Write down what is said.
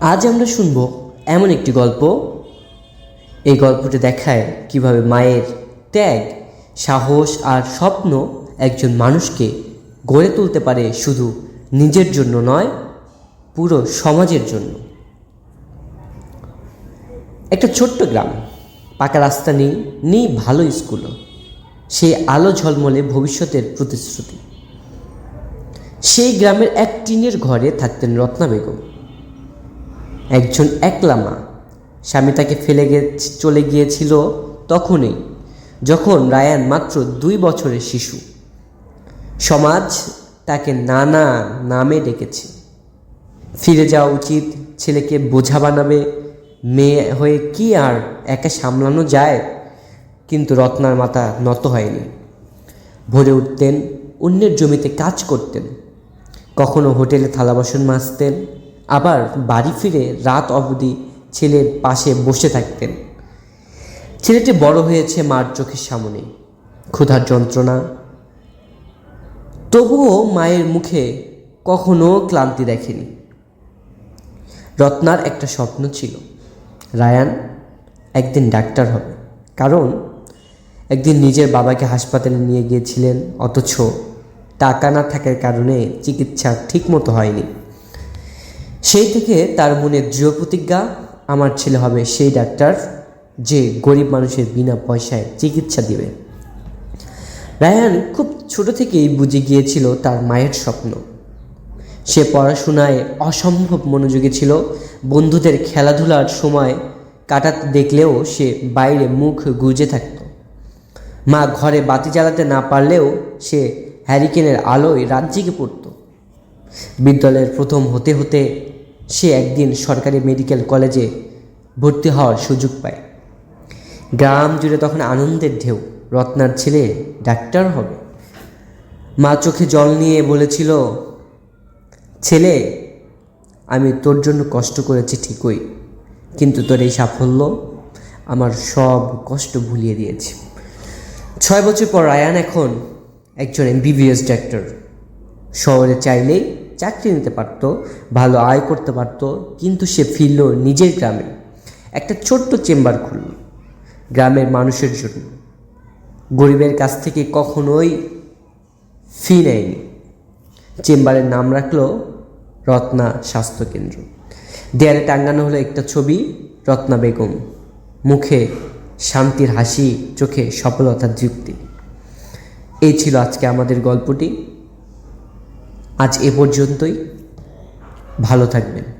আজ আমরা শুনব এমন একটি গল্প। এই গল্পটি দেখায় কীভাবে মায়ের ত্যাগ, সাহস আর স্বপ্ন একজন মানুষকে গড়ে তুলতে পারে শুধু নিজের জন্য নয়, পুরো সমাজের জন্য। একটা ছোট্ট গ্রাম, পাকা রাস্তা নেই নেই ভালো স্কুলও সেই আলো ঝলমলে ভবিষ্যতের প্রতিশ্রুতি। সেই গ্রামের এক টিনের ঘরে থাকতেন রত্না বেগম। একজন একলা মা। স্বামী তাকে ফেলে গে চলে গিয়েছিল তখনই, যখন রায়ান মাত্র দুই বছরের শিশু। সমাজ তাকে নানা নামে ডেকেছে। ফিরে যাওয়া উচিত, ছেলেকে বোঝা বানাবে, মেয়ে হয়ে কি আর একা সামলানো যায়? কিন্তু রত্নার মাথা নত হয়নি। ভোরে উঠতেন, অন্যের জমিতে কাজ করতেন। কখনো হোটেলে থালা বাসন মাজতেন আবার বাড়ি ফিরে রাত অবধি ছেলের পাশে বসে থাকতেন। ছেলেটি বড় হয়েছে মার চোখের সামনে। ক্ষুধার যন্ত্রণা। তবুও মায়ের মুখে কখনো ক্লান্তি দেখেনি। রত্নার একটা স্বপ্ন ছিল, রায়ান একদিন ডাক্তার হবে। কারণ একদিন নিজের বাবাকে হাসপাতালে নিয়ে গিয়েছিলেন, অথচ টাকা না থাকার কারণে চিকিৎসা ঠিকমতো হয়নি। সেই থেকে তার মনে দৃঢ় প্রতিজ্ঞা, আমার ছেলে হবে সেই ডাক্তার যে গরিব মানুষের বিনা পয়সায় চিকিৎসা দিবে। রায়ান খুব ছোট থেকেই বুঝে গিয়েছিল তার মায়ের স্বপ্ন। সে পড়াশোনায় অসম্ভব মনোযোগী ছিল। বন্ধুদের খেলাধুলার সময় কাটাতে দেখলেও সে বাইরে মুখ গুজে থাকত। মা ঘরে বাতি জ্বালাতে না পারলেও সে হ্যারিকেনের আলোয় জেগে পড়ত। বিদ্যালয়ের প্রথম হতে হতে সে একদিন সরকারি মেডিকেল কলেজে ভর্তি হওয়ার সুযোগ পায়। গ্রাম জুড়ে তখন আনন্দের ঢেউ। রত্নার ছেলে ডাক্তার হবে। মা চোখে জল নিয়ে বলেছিল, ছেলে, আমি তোর জন্য কষ্ট করেছি ঠিকই, কিন্তু তোর এই সাফল্য আমার সব কষ্ট ভুলিয়ে দিয়েছে। ছয় বছর পর রায়ান এখন একজন এমবিবিএস ডাক্তার। শহরে চাইলেই চাকরি নিতে পারতো, ভালো আয় করতে পারতো, কিন্তু সে ফিরল নিজের গ্রামে। একটা ছোট্ট চেম্বার খুলল, গ্রামের মানুষের জন্য। গরিবের কাছ থেকে কখনোই ফি নেয়নি। চেম্বারের নাম রাখল রত্না স্বাস্থ্যকেন্দ্র দেয়ালে টাঙ্গানো হলো একটা ছবি, রত্না বেগম। মুখে শান্তির হাসি, চোখে সফলতার যুক্তি। এই ছিল আজকে আমাদের গল্পটি। আজ এ পর্যন্তই। ভালো থাকবেন।